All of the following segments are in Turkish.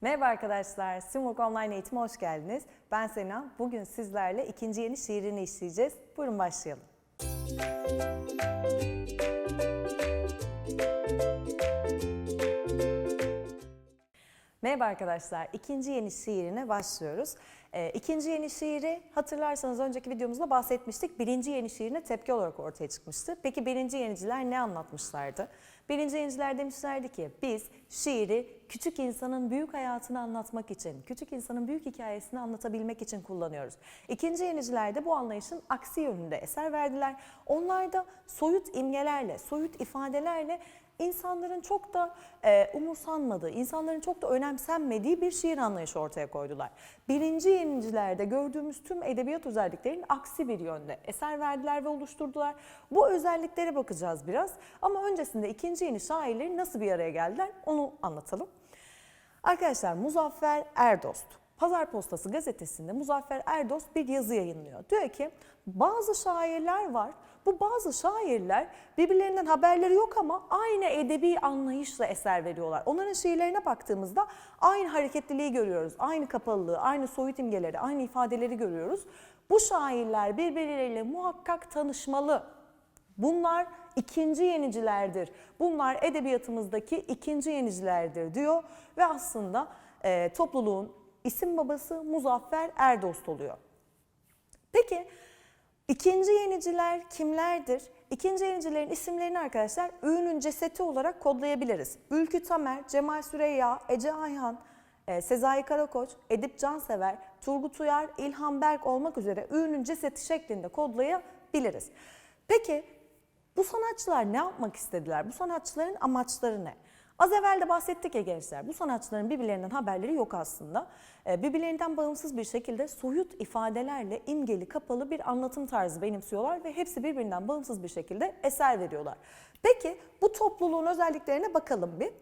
Merhaba arkadaşlar, Simwork Online eğitime hoş geldiniz. Ben Sena. Bugün sizlerle ikinci yeni şiirini işleyeceğiz. Buyurun başlayalım. Merhaba arkadaşlar, ikinci yeni şiirine başlıyoruz. Ee, ikinci yeni şiiri hatırlarsanız önceki videomuzda bahsetmiştik. Birinci yeni şiirine tepki olarak ortaya çıkmıştı. Peki birinci yeniciler ne anlatmışlardı? Birinci yeniciler demişlerdi ki biz şiiri küçük insanın büyük hayatını anlatmak için, küçük insanın büyük hikayesini anlatabilmek için kullanıyoruz. İkinci yeniciler de bu anlayışın aksi yönünde eser verdiler. Onlar da soyut imgelerle, soyut ifadelerle insanların çok da e, umursanmadığı, insanların çok da önemsenmediği bir şiir anlayışı ortaya koydular. Birinci yenicilerde gördüğümüz tüm edebiyat özelliklerinin aksi bir yönde eser verdiler ve oluşturdular. Bu özelliklere bakacağız biraz ama öncesinde ikinci yeni şairleri nasıl bir araya geldiler onu anlatalım. Arkadaşlar Muzaffer Erdost Pazar Postası gazetesinde Muzaffer Erdost bir yazı yayınlıyor. Diyor ki bazı şairler var. Bu bazı şairler birbirlerinden haberleri yok ama aynı edebi anlayışla eser veriyorlar. Onların şiirlerine baktığımızda aynı hareketliliği görüyoruz. Aynı kapalılığı, aynı soyut imgeleri, aynı ifadeleri görüyoruz. Bu şairler birbirleriyle muhakkak tanışmalı. Bunlar ikinci yenicilerdir. Bunlar edebiyatımızdaki ikinci yenicilerdir diyor ve aslında e, topluluğun isim babası Muzaffer Erdost oluyor. Peki ikinci yeniciler kimlerdir? İkinci yenicilerin isimlerini arkadaşlar Öğün'ün ceseti olarak kodlayabiliriz. Ülkü Tamer, Cemal Süreyya, Ece Ayhan, e, Sezai Karakoç, Edip Cansever, Turgut Uyar, İlhan Berk olmak üzere Öğün'ün ceseti şeklinde kodlayabiliriz. Peki bu sanatçılar ne yapmak istediler? Bu sanatçıların amaçları ne? Az evvel de bahsettik ya gençler, bu sanatçıların birbirlerinden haberleri yok aslında. Ee, Birbirlerinden bağımsız bir şekilde soyut ifadelerle imgeli, kapalı bir anlatım tarzı benimsiyorlar ve hepsi birbirinden bağımsız bir şekilde eser veriyorlar. Peki bu topluluğun özelliklerine bakalım bir.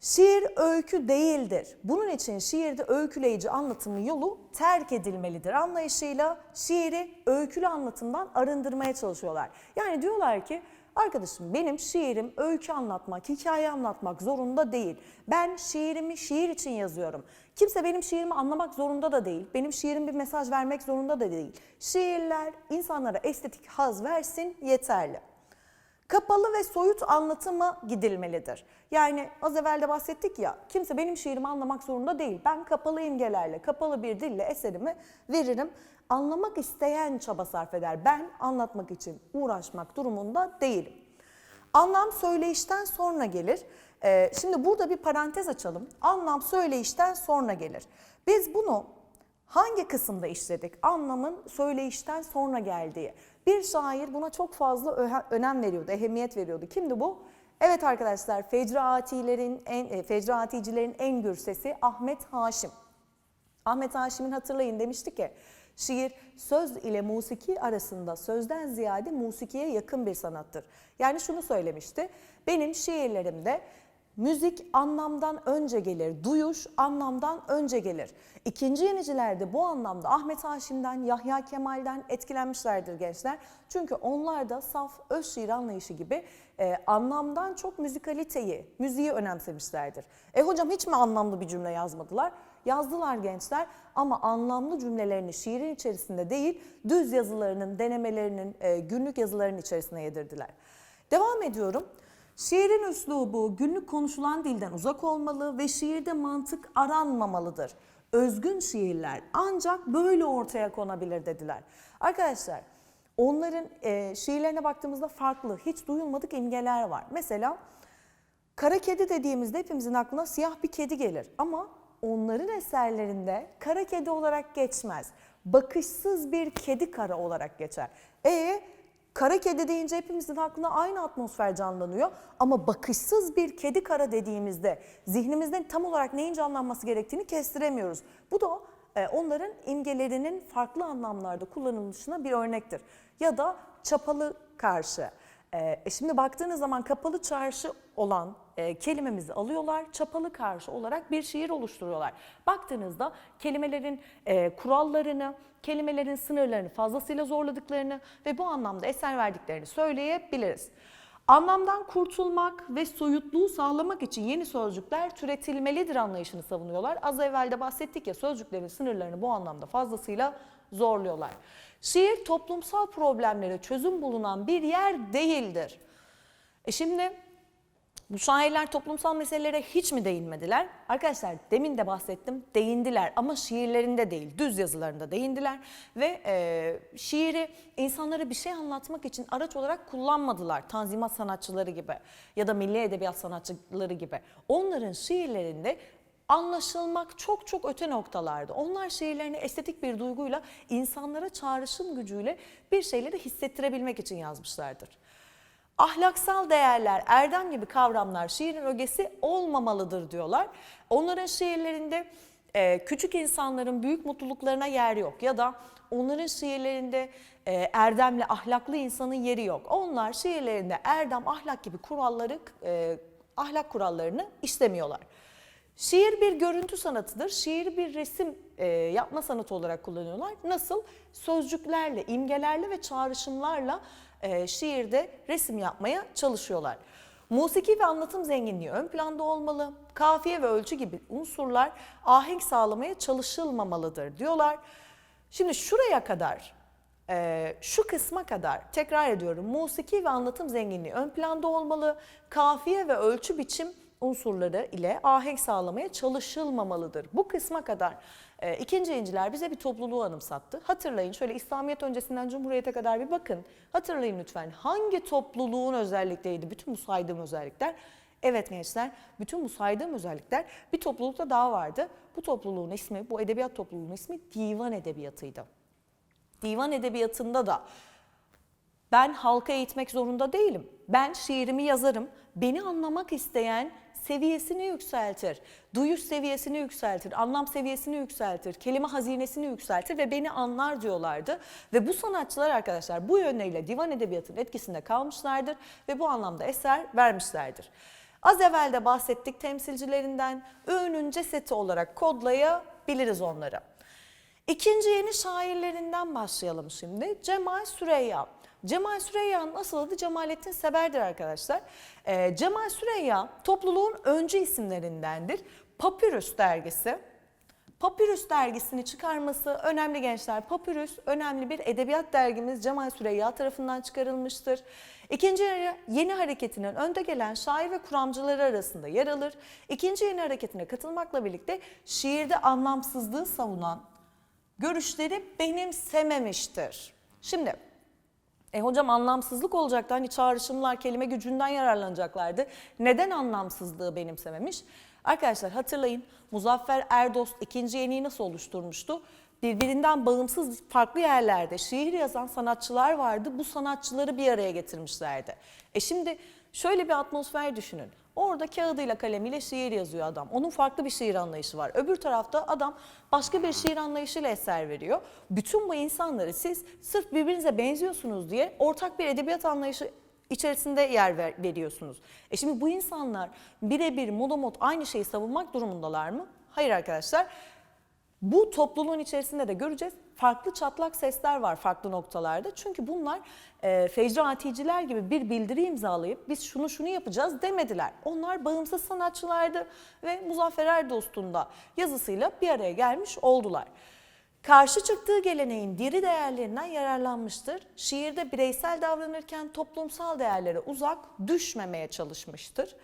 Şiir öykü değildir. Bunun için şiirde öyküleyici anlatımın yolu terk edilmelidir anlayışıyla şiiri öykülü anlatımdan arındırmaya çalışıyorlar. Yani diyorlar ki arkadaşım benim şiirim öykü anlatmak, hikaye anlatmak zorunda değil. Ben şiirimi şiir için yazıyorum. Kimse benim şiirimi anlamak zorunda da değil. Benim şiirim bir mesaj vermek zorunda da değil. Şiirler insanlara estetik haz versin yeterli. Kapalı ve soyut anlatımı gidilmelidir. Yani az evvel de bahsettik ya, kimse benim şiirimi anlamak zorunda değil. Ben kapalı imgelerle, kapalı bir dille eserimi veririm. Anlamak isteyen çaba sarf eder. Ben anlatmak için uğraşmak durumunda değilim. Anlam söyleyişten sonra gelir. Ee, şimdi burada bir parantez açalım. Anlam söyleyişten sonra gelir. Biz bunu hangi kısımda işledik? Anlamın söyleyişten sonra geldiği. Bir şair buna çok fazla önem veriyordu, ehemmiyet veriyordu. Kimdi bu? Evet arkadaşlar, fecraatilerin en e, fecraaticilerin en gür sesi Ahmet Haşim. Ahmet Haşim'in hatırlayın demişti ki şiir söz ile musiki arasında sözden ziyade musikiye yakın bir sanattır. Yani şunu söylemişti. Benim şiirlerimde müzik anlamdan önce gelir, duyuş anlamdan önce gelir. İkinci yenicilerde bu anlamda Ahmet Haşim'den, Yahya Kemal'den etkilenmişlerdir gençler. Çünkü onlar da saf öz şiir anlayışı gibi e, anlamdan çok müzikaliteyi, müziği önemsemişlerdir. E hocam hiç mi anlamlı bir cümle yazmadılar? Yazdılar gençler ama anlamlı cümlelerini şiirin içerisinde değil, düz yazılarının, denemelerinin, e, günlük yazılarının içerisine yedirdiler. Devam ediyorum. Şiirin üslubu günlük konuşulan dilden uzak olmalı ve şiirde mantık aranmamalıdır. Özgün şiirler ancak böyle ortaya konabilir dediler. Arkadaşlar onların e, şiirlerine baktığımızda farklı, hiç duyulmadık imgeler var. Mesela Kara kedi dediğimizde hepimizin aklına siyah bir kedi gelir ama onların eserlerinde kara kedi olarak geçmez. Bakışsız bir kedi kara olarak geçer. E kara kedi deyince hepimizin aklına aynı atmosfer canlanıyor ama bakışsız bir kedi kara dediğimizde zihnimizde tam olarak neyin canlanması gerektiğini kestiremiyoruz. Bu da e, onların imgelerinin farklı anlamlarda kullanılışına bir örnektir. Ya da çapalı karşı. E, e şimdi baktığınız zaman kapalı çarşı olan e, kelimemizi alıyorlar, çapalı karşı olarak bir şiir oluşturuyorlar. Baktığınızda kelimelerin e, kurallarını, kelimelerin sınırlarını fazlasıyla zorladıklarını ve bu anlamda eser verdiklerini söyleyebiliriz. Anlamdan kurtulmak ve soyutluğu sağlamak için yeni sözcükler türetilmelidir anlayışını savunuyorlar. Az evvel de bahsettik ya sözcüklerin sınırlarını bu anlamda fazlasıyla zorluyorlar. Şiir toplumsal problemlere çözüm bulunan bir yer değildir. E şimdi bu şairler toplumsal meselelere hiç mi değinmediler? Arkadaşlar demin de bahsettim değindiler ama şiirlerinde değil düz yazılarında değindiler ve e, şiiri insanlara bir şey anlatmak için araç olarak kullanmadılar. Tanzimat sanatçıları gibi ya da milli edebiyat sanatçıları gibi. Onların şiirlerinde anlaşılmak çok çok öte noktalarda. Onlar şiirlerini estetik bir duyguyla insanlara çağrışım gücüyle bir şeyleri hissettirebilmek için yazmışlardır. Ahlaksal değerler, erdem gibi kavramlar şiirin ögesi olmamalıdır diyorlar. Onların şiirlerinde e, küçük insanların büyük mutluluklarına yer yok ya da onların şiirlerinde e, erdemli, ahlaklı insanın yeri yok. Onlar şiirlerinde erdem, ahlak gibi kuralları, e, ahlak kurallarını işlemiyorlar. Şiir bir görüntü sanatıdır. Şiir bir resim e, yapma sanatı olarak kullanıyorlar. Nasıl? Sözcüklerle, imgelerle ve çağrışımlarla e, şiirde resim yapmaya çalışıyorlar. Musiki ve anlatım zenginliği ön planda olmalı. Kafiye ve ölçü gibi unsurlar ahenk sağlamaya çalışılmamalıdır diyorlar. Şimdi şuraya kadar ee, şu kısma kadar tekrar ediyorum musiki ve anlatım zenginliği ön planda olmalı. Kafiye ve ölçü biçim unsurları ile ahenk sağlamaya çalışılmamalıdır. Bu kısma kadar e, ikinci inciler bize bir topluluğu anımsattı. Hatırlayın şöyle İslamiyet öncesinden Cumhuriyet'e kadar bir bakın. Hatırlayın lütfen hangi topluluğun özellikleriyle bütün bu saydığım özellikler? Evet gençler bütün bu saydığım özellikler bir toplulukta daha vardı. Bu topluluğun ismi, bu edebiyat topluluğunun ismi divan edebiyatıydı. Divan edebiyatında da ben halka eğitmek zorunda değilim. Ben şiirimi yazarım. Beni anlamak isteyen seviyesini yükseltir. Duyuş seviyesini yükseltir, anlam seviyesini yükseltir, kelime hazinesini yükseltir ve beni anlar diyorlardı. Ve bu sanatçılar arkadaşlar bu yönleriyle divan edebiyatının etkisinde kalmışlardır ve bu anlamda eser vermişlerdir. Az evvel de bahsettik temsilcilerinden öğünün ceseti olarak kodlayabiliriz onları. İkinci yeni şairlerinden başlayalım şimdi. Cemal Süreyya. Cemal Süreyya'nın asıl adı Cemalettin Seber'dir arkadaşlar. Ee, Cemal Süreyya topluluğun öncü isimlerindendir. Papyrus dergisi. Papyrus dergisini çıkarması önemli gençler. Papyrus önemli bir edebiyat dergimiz Cemal Süreyya tarafından çıkarılmıştır. İkinci yeni hareketinin önde gelen şair ve kuramcıları arasında yer alır. İkinci yeni hareketine katılmakla birlikte şiirde anlamsızlığı savunan görüşleri benimsememiştir. Şimdi e hocam anlamsızlık olacaktı hani çağrışımlar kelime gücünden yararlanacaklardı. Neden anlamsızlığı benimsememiş? Arkadaşlar hatırlayın Muzaffer Erdost ikinci yeniyi nasıl oluşturmuştu? Birbirinden bağımsız farklı yerlerde şiir yazan sanatçılar vardı. Bu sanatçıları bir araya getirmişlerdi. E şimdi şöyle bir atmosfer düşünün. Orada kağıdıyla kalemiyle şiir yazıyor adam. Onun farklı bir şiir anlayışı var. Öbür tarafta adam başka bir şiir anlayışıyla eser veriyor. Bütün bu insanları siz sırf birbirinize benziyorsunuz diye ortak bir edebiyat anlayışı içerisinde yer ver, veriyorsunuz. E şimdi bu insanlar birebir modomot aynı şeyi savunmak durumundalar mı? Hayır arkadaşlar. Bu topluluğun içerisinde de göreceğiz. Farklı çatlak sesler var farklı noktalarda. Çünkü bunlar e, Fecri Aticiler gibi bir bildiri imzalayıp biz şunu şunu yapacağız demediler. Onlar bağımsız sanatçılardı ve Muzaffer Erdost'un da yazısıyla bir araya gelmiş oldular. Karşı çıktığı geleneğin diri değerlerinden yararlanmıştır. Şiirde bireysel davranırken toplumsal değerlere uzak düşmemeye çalışmıştır.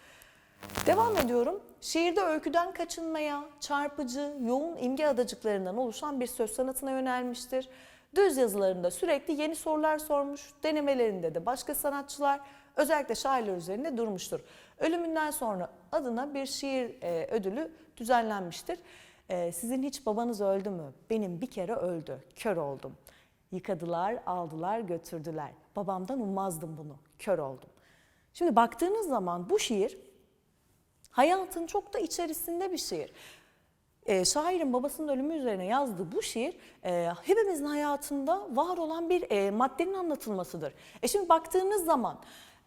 Devam ediyorum. Şiirde öyküden kaçınmaya, çarpıcı, yoğun imge adacıklarından oluşan bir söz sanatına yönelmiştir. Düz yazılarında sürekli yeni sorular sormuş, denemelerinde de başka sanatçılar, özellikle şairler üzerinde durmuştur. Ölümünden sonra adına bir şiir e, ödülü düzenlenmiştir. E, sizin hiç babanız öldü mü? Benim bir kere öldü, kör oldum. Yıkadılar, aldılar, götürdüler. Babamdan ummazdım bunu, kör oldum. Şimdi baktığınız zaman bu şiir hayatın çok da içerisinde bir şiir. E, şairin babasının ölümü üzerine yazdığı bu şiir e, hepimizin hayatında var olan bir e, maddenin anlatılmasıdır. E şimdi baktığınız zaman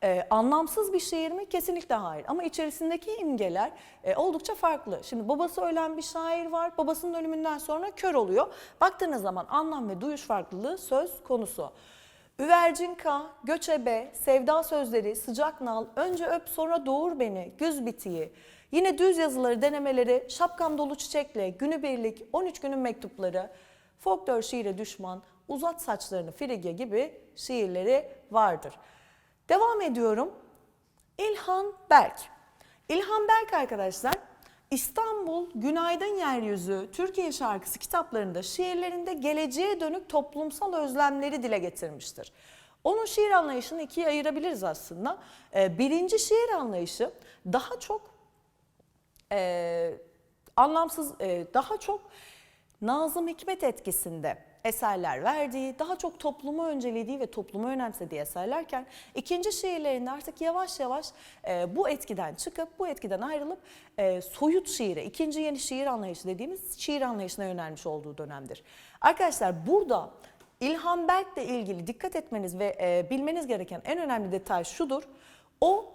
e, anlamsız bir şiir mi? Kesinlikle hayır. Ama içerisindeki imgeler e, oldukça farklı. Şimdi babası ölen bir şair var. Babasının ölümünden sonra kör oluyor. Baktığınız zaman anlam ve duyuş farklılığı söz konusu. Üvercin K, Göçebe, Sevda Sözleri, Sıcak Nal, Önce Öp Sonra Doğur Beni, Güz Bitiği, yine düz yazıları denemeleri, Şapkam Dolu Çiçekle, Günübirlik, 13 Günün Mektupları, Folklor Şiire Düşman, Uzat Saçlarını Frigya gibi şiirleri vardır. Devam ediyorum. İlhan Berk. İlhan Berk arkadaşlar İstanbul, Günaydın Yeryüzü, Türkiye şarkısı kitaplarında şiirlerinde geleceğe dönük toplumsal özlemleri dile getirmiştir. Onun şiir anlayışını ikiye ayırabiliriz aslında. Ee, Birinci şiir anlayışı daha çok e, anlamsız, e, daha çok Nazım Hikmet etkisinde eserler verdiği, daha çok toplumu öncelediği ve toplumu önemsediği eserlerken ikinci şiirlerinde artık yavaş yavaş e, bu etkiden çıkıp, bu etkiden ayrılıp e, soyut şiire, ikinci yeni şiir anlayışı dediğimiz şiir anlayışına yönelmiş olduğu dönemdir. Arkadaşlar burada İlhan Berk'le ilgili dikkat etmeniz ve e, bilmeniz gereken en önemli detay şudur. O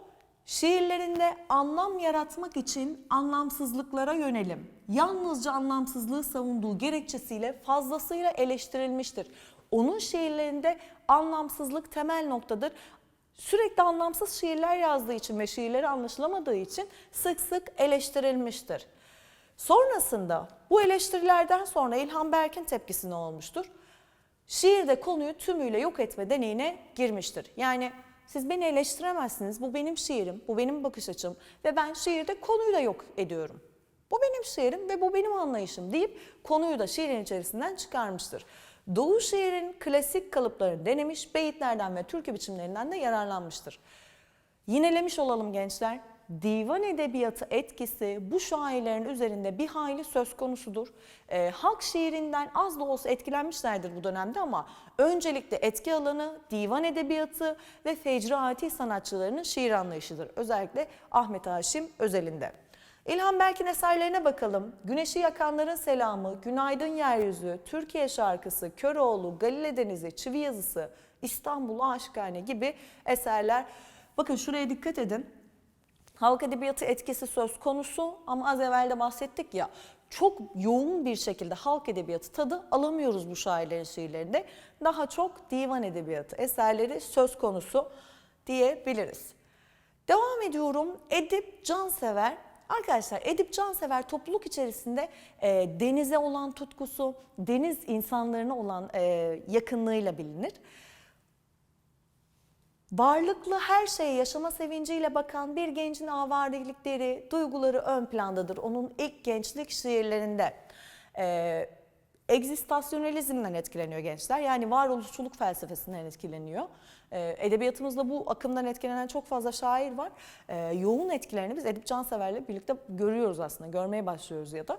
Şiirlerinde anlam yaratmak için anlamsızlıklara yönelim, yalnızca anlamsızlığı savunduğu gerekçesiyle fazlasıyla eleştirilmiştir. Onun şiirlerinde anlamsızlık temel noktadır. Sürekli anlamsız şiirler yazdığı için ve şiirleri anlaşılamadığı için sık sık eleştirilmiştir. Sonrasında bu eleştirilerden sonra İlhan Berk'in tepkisi ne olmuştur? Şiirde konuyu tümüyle yok etme deneyine girmiştir. Yani siz beni eleştiremezsiniz. Bu benim şiirim, bu benim bakış açım ve ben şiirde konuyu da yok ediyorum. Bu benim şiirim ve bu benim anlayışım deyip konuyu da şiirin içerisinden çıkarmıştır. Doğu şiirin klasik kalıplarını denemiş, beyitlerden ve türkü biçimlerinden de yararlanmıştır. Yinelemiş olalım gençler. Divan edebiyatı etkisi bu şairlerin üzerinde bir hayli söz konusudur. Ee, halk şiirinden az da olsa etkilenmişlerdir bu dönemde ama öncelikle etki alanı divan edebiyatı ve fecraati sanatçılarının şiir anlayışıdır. Özellikle Ahmet Haşim özelinde. İlhan Berk'in eserlerine bakalım. Güneşi yakanların selamı, Günaydın Yeryüzü, Türkiye şarkısı, Köroğlu, Galile Denizi, Çivi yazısı, İstanbul Aşıkhane gibi eserler. Bakın şuraya dikkat edin. Halk edebiyatı etkisi söz konusu ama az evvel de bahsettik ya çok yoğun bir şekilde halk edebiyatı tadı alamıyoruz bu şairlerin şiirlerinde. Daha çok divan edebiyatı eserleri söz konusu diyebiliriz. Devam ediyorum. Edip Cansever. Arkadaşlar Edip Cansever topluluk içerisinde e, denize olan tutkusu, deniz insanlarına olan e, yakınlığıyla bilinir. Varlıklı her şeye yaşama sevinciyle bakan bir gencin avarilikleri, duyguları ön plandadır. Onun ilk gençlik şiirlerinde e, egzistasyonalizmden etkileniyor gençler. Yani varoluşçuluk felsefesinden etkileniyor. E, edebiyatımızda bu akımdan etkilenen çok fazla şair var. E, yoğun etkilerini biz Edip Cansever'le birlikte görüyoruz aslında, görmeye başlıyoruz ya da.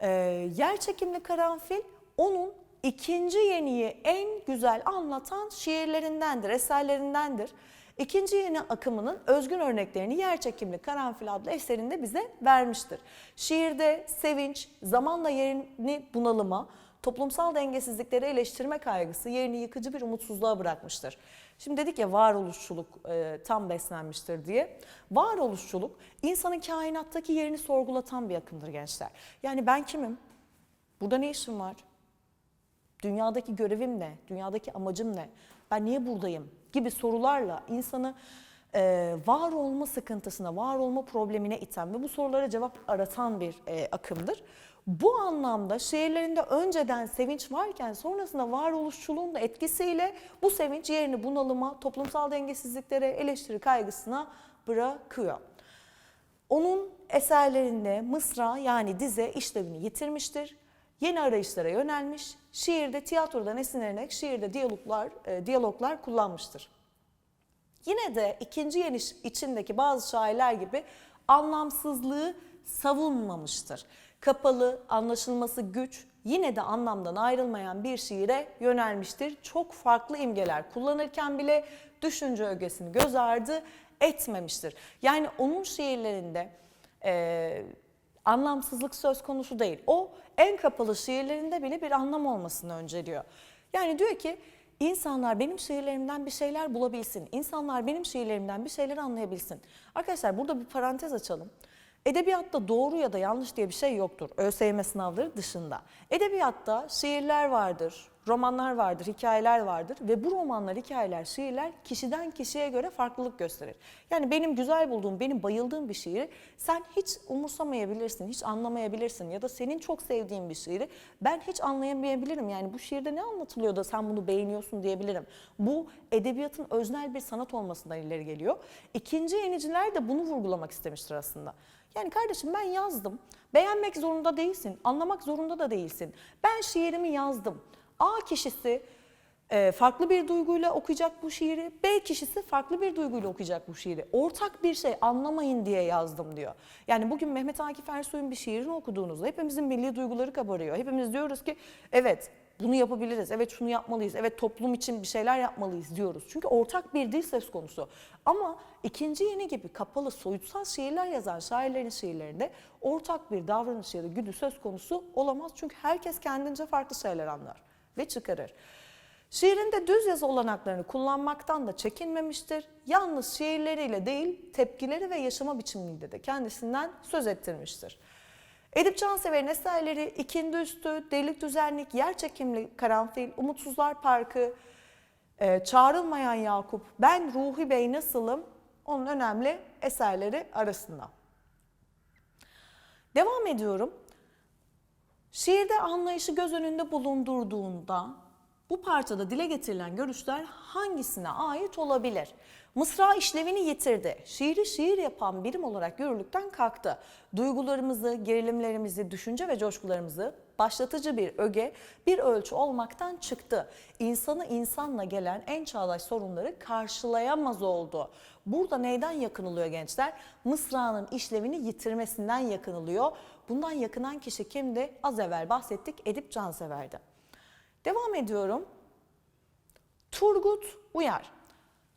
E, yer çekimli karanfil onun ikinci yeniyi en güzel anlatan şiirlerindendir, eserlerindendir. İkinci yeni akımının özgün örneklerini Yerçekimli Karanfil adlı eserinde bize vermiştir. Şiirde sevinç, zamanla yerini bunalıma, toplumsal dengesizlikleri eleştirme kaygısı yerini yıkıcı bir umutsuzluğa bırakmıştır. Şimdi dedik ya varoluşçuluk e, tam beslenmiştir diye. Varoluşçuluk insanın kainattaki yerini sorgulatan bir akımdır gençler. Yani ben kimim? Burada ne işim var? Dünyadaki görevim ne? Dünyadaki amacım ne? Ben niye buradayım? Gibi sorularla insanı e, var olma sıkıntısına, var olma problemine iten ve bu sorulara cevap aratan bir e, akımdır. Bu anlamda şiirlerinde önceden sevinç varken sonrasında varoluşçuluğun da etkisiyle bu sevinç yerini bunalıma, toplumsal dengesizliklere, eleştiri kaygısına bırakıyor. Onun eserlerinde mısra yani dize işlevini yitirmiştir yeni arayışlara yönelmiş, şiirde tiyatrodan esinlenerek şiirde diyaloglar, e, diyaloglar kullanmıştır. Yine de ikinci yeni içindeki bazı şairler gibi anlamsızlığı savunmamıştır. Kapalı, anlaşılması güç, yine de anlamdan ayrılmayan bir şiire yönelmiştir. Çok farklı imgeler kullanırken bile düşünce ögesini göz ardı etmemiştir. Yani onun şiirlerinde e, anlamsızlık söz konusu değil. O en kapalı şiirlerinde bile bir anlam olmasını önceliyor. Yani diyor ki insanlar benim şiirlerimden bir şeyler bulabilsin. İnsanlar benim şiirlerimden bir şeyler anlayabilsin. Arkadaşlar burada bir parantez açalım. Edebiyatta doğru ya da yanlış diye bir şey yoktur. ÖSYM sınavları dışında. Edebiyatta şiirler vardır, romanlar vardır, hikayeler vardır ve bu romanlar, hikayeler, şiirler kişiden kişiye göre farklılık gösterir. Yani benim güzel bulduğum, benim bayıldığım bir şiiri sen hiç umursamayabilirsin, hiç anlamayabilirsin ya da senin çok sevdiğin bir şiiri ben hiç anlayamayabilirim. Yani bu şiirde ne anlatılıyor da sen bunu beğeniyorsun diyebilirim. Bu edebiyatın öznel bir sanat olmasından ileri geliyor. İkinci yeniciler de bunu vurgulamak istemiştir aslında. Yani kardeşim ben yazdım. Beğenmek zorunda değilsin, anlamak zorunda da değilsin. Ben şiirimi yazdım. A kişisi e, farklı bir duyguyla okuyacak bu şiiri, B kişisi farklı bir duyguyla okuyacak bu şiiri. Ortak bir şey anlamayın diye yazdım diyor. Yani bugün Mehmet Akif Ersoy'un bir şiirini okuduğunuzda hepimizin milli duyguları kabarıyor. Hepimiz diyoruz ki evet bunu yapabiliriz, evet şunu yapmalıyız, evet toplum için bir şeyler yapmalıyız diyoruz. Çünkü ortak bir dil söz konusu. Ama ikinci yeni gibi kapalı, soyutsal şiirler yazan şairlerin şiirlerinde ortak bir davranış ya da güdü söz konusu olamaz. Çünkü herkes kendince farklı şeyler anlar ve çıkarır. Şiirinde düz yazı olanaklarını kullanmaktan da çekinmemiştir. Yalnız şiirleriyle değil, tepkileri ve yaşama biçimiyle de kendisinden söz ettirmiştir. Edip Cansever'in eserleri İkindi Üstü, Delik Düzenlik, Yer Çekimli Karanfil, Umutsuzlar Parkı, e, Çağrılmayan Yakup, Ben Ruhi Bey Nasılım onun önemli eserleri arasında. Devam ediyorum. Şiirde anlayışı göz önünde bulundurduğunda bu parçada dile getirilen görüşler hangisine ait olabilir? Mısra işlevini yitirdi. Şiiri şiir yapan birim olarak görülükten kalktı. Duygularımızı, gerilimlerimizi, düşünce ve coşkularımızı başlatıcı bir öge, bir ölçü olmaktan çıktı. İnsanı insanla gelen en çağdaş sorunları karşılayamaz oldu. Burada neyden yakınılıyor gençler? Mısra'nın işlevini yitirmesinden yakınılıyor. Bundan yakınan kişi kimdi? Az evvel bahsettik Edip Cansever'di. Devam ediyorum. Turgut Uyar.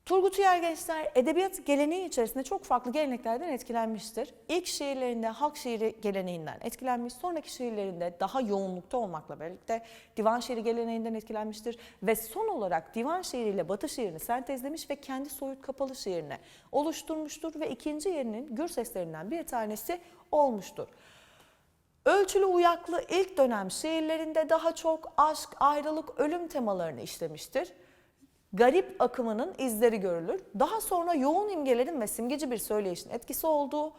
Turgut Uyar gençler edebiyat geleneği içerisinde çok farklı geleneklerden etkilenmiştir. İlk şiirlerinde halk şiiri geleneğinden etkilenmiş, sonraki şiirlerinde daha yoğunlukta olmakla birlikte divan şiiri geleneğinden etkilenmiştir. Ve son olarak divan şiiriyle batı şiirini sentezlemiş ve kendi soyut kapalı şiirini oluşturmuştur ve ikinci yerinin gür seslerinden bir tanesi olmuştur. Ölçülü uyaklı ilk dönem şiirlerinde daha çok aşk, ayrılık, ölüm temalarını işlemiştir. Garip akımının izleri görülür. Daha sonra yoğun imgelerin ve simgeci bir söyleyişin etkisi olduğu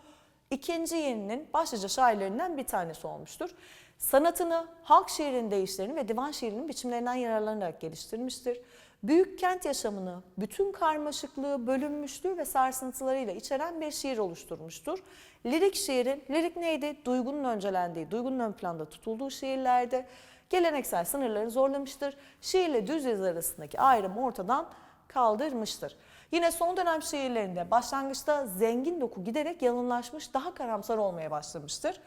ikinci yeninin başlıca şairlerinden bir tanesi olmuştur. Sanatını halk şiirinin değişlerini ve divan şiirinin biçimlerinden yararlanarak geliştirmiştir. Büyük kent yaşamını, bütün karmaşıklığı, bölünmüşlüğü ve sarsıntılarıyla içeren bir şiir oluşturmuştur. Lirik şiirin, lirik neydi? Duygunun öncelendiği, duygunun ön planda tutulduğu şiirlerde geleneksel sınırları zorlamıştır. Şiirle düz yazı arasındaki ayrımı ortadan kaldırmıştır. Yine son dönem şiirlerinde başlangıçta zengin doku giderek yalınlaşmış, daha karamsar olmaya başlamıştır.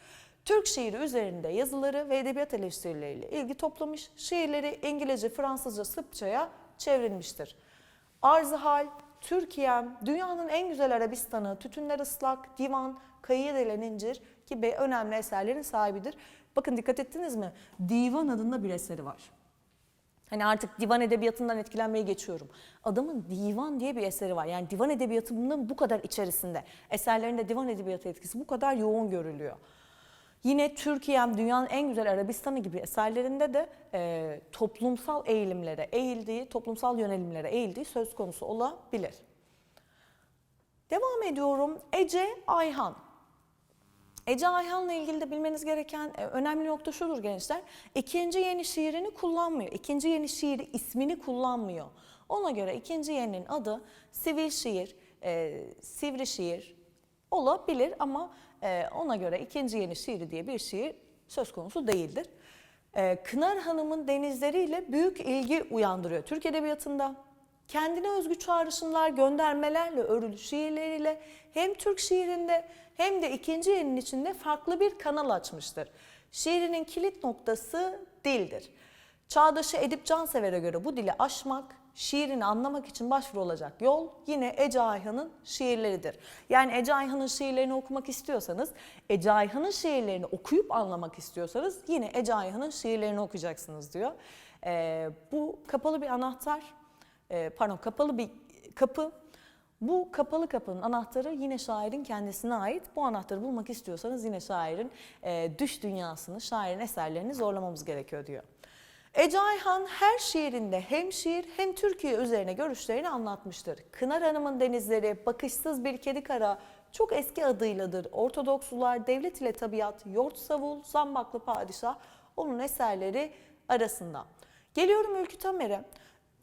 Türk şiiri üzerinde yazıları ve edebiyat eleştirileriyle ilgi toplamış, şiirleri İngilizce, Fransızca, Sırpçaya çevrilmiştir. Arzı hal, Türkiye'm, dünyanın en güzel Arabistan'ı, tütünler ıslak, divan, kayıya delen incir gibi önemli eserlerin sahibidir. Bakın dikkat ettiniz mi? Divan adında bir eseri var. Hani artık divan edebiyatından etkilenmeye geçiyorum. Adamın divan diye bir eseri var. Yani divan edebiyatının bu kadar içerisinde. Eserlerinde divan edebiyatı etkisi bu kadar yoğun görülüyor. Yine Türkiye'm dünyanın en güzel Arabistan'ı gibi eserlerinde de e, toplumsal eğilimlere eğildiği, toplumsal yönelimlere eğildiği söz konusu olabilir. Devam ediyorum. Ece Ayhan. Ece Ayhan'la ilgili de bilmeniz gereken e, önemli nokta şudur gençler. İkinci yeni şiirini kullanmıyor. İkinci yeni şiiri ismini kullanmıyor. Ona göre ikinci yeninin adı sivil şiir, e, sivri şiir olabilir ama e, ona göre ikinci yeni şiiri diye bir şiir söz konusu değildir. E, Kınar Hanım'ın denizleriyle büyük ilgi uyandırıyor Türk Edebiyatı'nda. Kendine özgü çağrışımlar, göndermelerle örülü şiirleriyle hem Türk şiirinde hem de ikinci yenin içinde farklı bir kanal açmıştır. Şiirinin kilit noktası dildir. Çağdaşı Edip Cansever'e göre bu dili aşmak, şiirini anlamak için başvurulacak yol yine Ece Ayhan'ın şiirleridir. Yani Ece Ayhan'ın şiirlerini okumak istiyorsanız, Ece Ayhan'ın şiirlerini okuyup anlamak istiyorsanız yine Ece Ayhan'ın şiirlerini okuyacaksınız diyor. Ee, bu kapalı bir anahtar, e, pardon kapalı bir kapı. Bu kapalı kapının anahtarı yine şairin kendisine ait. Bu anahtarı bulmak istiyorsanız yine şairin e, düş dünyasını, şairin eserlerini zorlamamız gerekiyor diyor. Ece Ayhan her şiirinde hem şiir hem Türkiye üzerine görüşlerini anlatmıştır. Kınar Hanım'ın denizleri, bakışsız bir kedi kara, çok eski adıyladır. Ortodokslular, devlet ile tabiat, yort savul, zambaklı padişah onun eserleri arasında. Geliyorum Ülkü Tamer'e.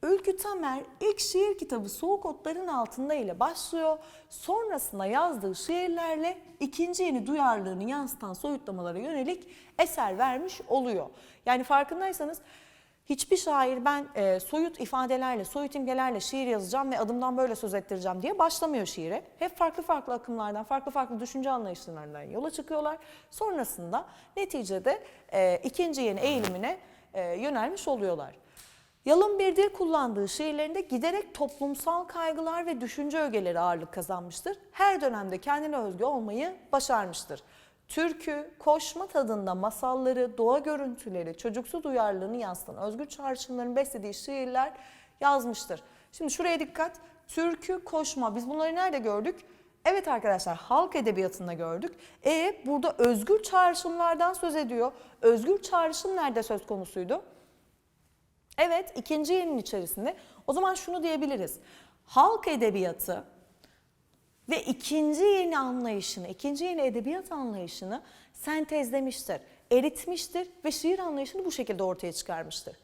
Ülkü Tamer ilk şiir kitabı Soğuk Otların Altında ile başlıyor. Sonrasında yazdığı şiirlerle ikinci yeni duyarlılığını yansıtan soyutlamalara yönelik eser vermiş oluyor. Yani farkındaysanız hiçbir şair ben e, soyut ifadelerle, soyut imgelerle şiir yazacağım ve adımdan böyle söz ettireceğim diye başlamıyor şiire. Hep farklı farklı akımlardan, farklı farklı düşünce anlayışlarından yola çıkıyorlar. Sonrasında neticede e, ikinci yeni eğilimine e, yönelmiş oluyorlar. Yalın bir dil kullandığı şiirlerinde giderek toplumsal kaygılar ve düşünce ögeleri ağırlık kazanmıştır. Her dönemde kendine özgü olmayı başarmıştır. Türkü, koşma tadında masalları, doğa görüntüleri, çocuksu duyarlılığını yansıtan özgür çağrışımların beslediği şiirler yazmıştır. Şimdi şuraya dikkat. Türkü, koşma biz bunları nerede gördük? Evet arkadaşlar halk edebiyatında gördük. E burada özgür çağrışımlardan söz ediyor. Özgür çağrışım nerede söz konusuydu? Evet, ikinci yenin içerisinde. O zaman şunu diyebiliriz. Halk edebiyatı ve ikinci yeni anlayışını, ikinci yeni edebiyat anlayışını sentezlemiştir, eritmiştir ve şiir anlayışını bu şekilde ortaya çıkarmıştır.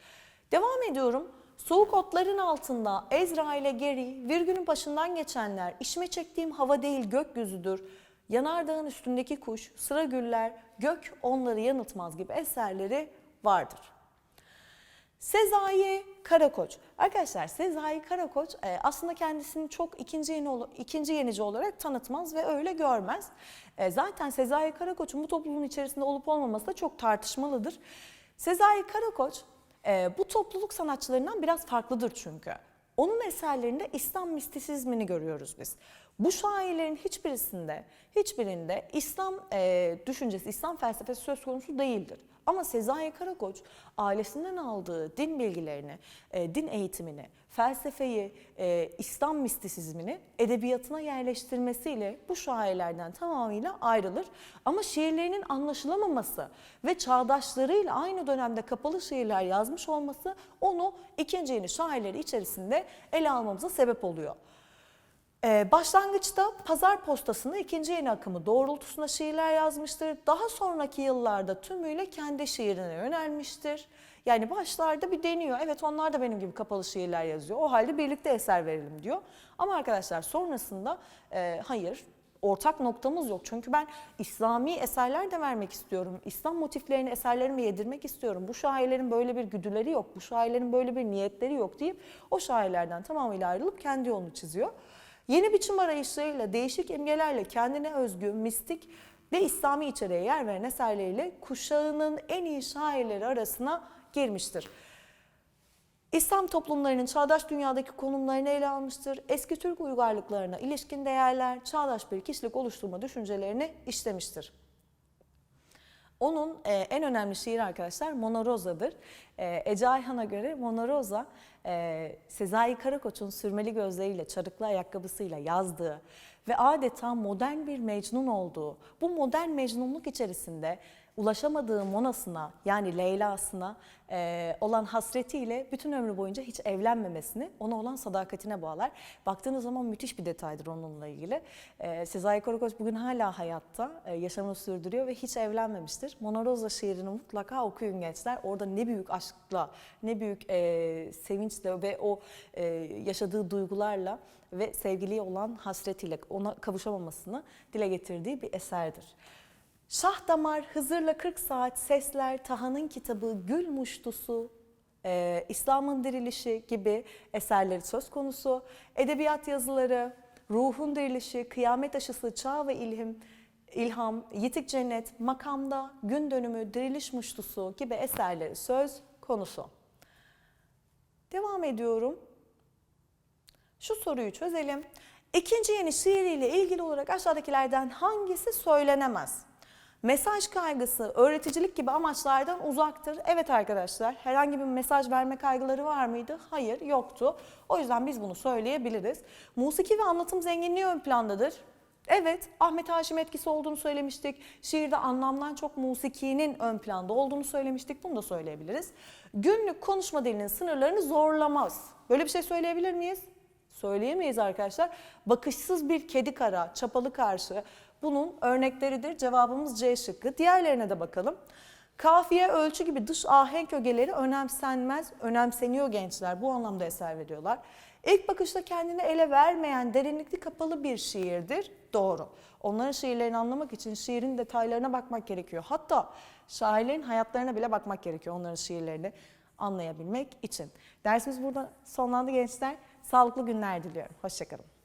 Devam ediyorum. Soğuk otların altında Ezra ile geri, virgülün başından geçenler, işime çektiğim hava değil gökyüzüdür, yanardağın üstündeki kuş, sıra güller, gök onları yanıltmaz gibi eserleri vardır. Sezai Karakoç. Arkadaşlar Sezai Karakoç e, aslında kendisini çok ikinci yeni ikinci yenici olarak tanıtmaz ve öyle görmez. E, Zaten Sezai Karakoç'un bu topluluğun içerisinde olup olmaması da çok tartışmalıdır. Sezai Karakoç e, bu topluluk sanatçılarından biraz farklıdır çünkü. Onun eserlerinde İslam mistisizmini görüyoruz biz. Bu şairlerin hiçbirisinde, hiçbirinde İslam e, düşüncesi, İslam felsefesi söz konusu değildir. Ama Sezai Karakoç ailesinden aldığı din bilgilerini, e, din eğitimini, felsefeyi, e, İslam mistisizmini edebiyatına yerleştirmesiyle bu şairlerden tamamıyla ayrılır. Ama şiirlerinin anlaşılamaması ve çağdaşlarıyla aynı dönemde kapalı şiirler yazmış olması onu ikinci yeni şairleri içerisinde ele almamıza sebep oluyor. Ee, başlangıçta pazar postasında ikinci yeni akımı doğrultusunda şiirler yazmıştır. Daha sonraki yıllarda tümüyle kendi şiirine yönelmiştir. Yani başlarda bir deniyor. Evet onlar da benim gibi kapalı şiirler yazıyor. O halde birlikte eser verelim diyor. Ama arkadaşlar sonrasında e, hayır ortak noktamız yok. Çünkü ben İslami eserler de vermek istiyorum. İslam motiflerini eserlerime yedirmek istiyorum. Bu şairlerin böyle bir güdüleri yok. Bu şairlerin böyle bir niyetleri yok deyip o şairlerden tamamıyla ayrılıp kendi yolunu çiziyor. Yeni biçim arayışlarıyla, değişik imgelerle kendine özgü, mistik ve İslami içeriğe yer veren eserleriyle kuşağının en iyi şairleri arasına girmiştir. İslam toplumlarının çağdaş dünyadaki konumlarını ele almıştır. Eski Türk uygarlıklarına ilişkin değerler, çağdaş bir kişilik oluşturma düşüncelerini işlemiştir. Onun e, en önemli şiiri arkadaşlar Mona Rosa'dır. E, Ece Ayhan'a göre Mona Rosa, e, Sezai Karakoç'un sürmeli gözleriyle, çarıklı ayakkabısıyla yazdığı ve adeta modern bir mecnun olduğu, bu modern mecnunluk içerisinde ulaşamadığı Mona'sına yani Leyla'sına e, olan hasretiyle bütün ömrü boyunca hiç evlenmemesini ona olan sadakatine bağlar. Baktığınız zaman müthiş bir detaydır onunla ilgili. E, Sezai Karakoç bugün hala hayatta e, yaşamını sürdürüyor ve hiç evlenmemiştir. Mona Rosa şiirini mutlaka okuyun gençler. Orada ne büyük aşkla, ne büyük e, sevinçle ve o e, yaşadığı duygularla ve sevgiliye olan hasretiyle ona kavuşamamasını dile getirdiği bir eserdir. Şah Damar, Hızır'la 40 Saat, Sesler, Taha'nın kitabı, Gül Muştusu, e, İslam'ın Dirilişi gibi eserleri söz konusu. Edebiyat yazıları, Ruhun Dirilişi, Kıyamet Aşısı, Çağ ve İlhim, İlham, Yitik Cennet, Makamda, Gün Dönümü, Diriliş Muştusu gibi eserleri söz konusu. Devam ediyorum. Şu soruyu çözelim. İkinci yeni şiiriyle ilgili olarak aşağıdakilerden hangisi söylenemez? Mesaj kaygısı, öğreticilik gibi amaçlardan uzaktır. Evet arkadaşlar, herhangi bir mesaj verme kaygıları var mıydı? Hayır, yoktu. O yüzden biz bunu söyleyebiliriz. Musiki ve anlatım zenginliği ön plandadır. Evet, Ahmet Haşim etkisi olduğunu söylemiştik. Şiirde anlamdan çok musikinin ön planda olduğunu söylemiştik. Bunu da söyleyebiliriz. Günlük konuşma dilinin sınırlarını zorlamaz. Böyle bir şey söyleyebilir miyiz? Söyleyemeyiz arkadaşlar. Bakışsız bir kedi kara, çapalı karşı bunun örnekleridir. Cevabımız C şıkkı. Diğerlerine de bakalım. Kafiye, ölçü gibi dış ahenk ögeleri önemsenmez, önemseniyor gençler. Bu anlamda eser veriyorlar. İlk bakışta kendini ele vermeyen derinlikli kapalı bir şiirdir. Doğru. Onların şiirlerini anlamak için şiirin detaylarına bakmak gerekiyor. Hatta şairlerin hayatlarına bile bakmak gerekiyor onların şiirlerini anlayabilmek için. Dersimiz burada sonlandı gençler. Sağlıklı günler diliyorum. Hoşçakalın.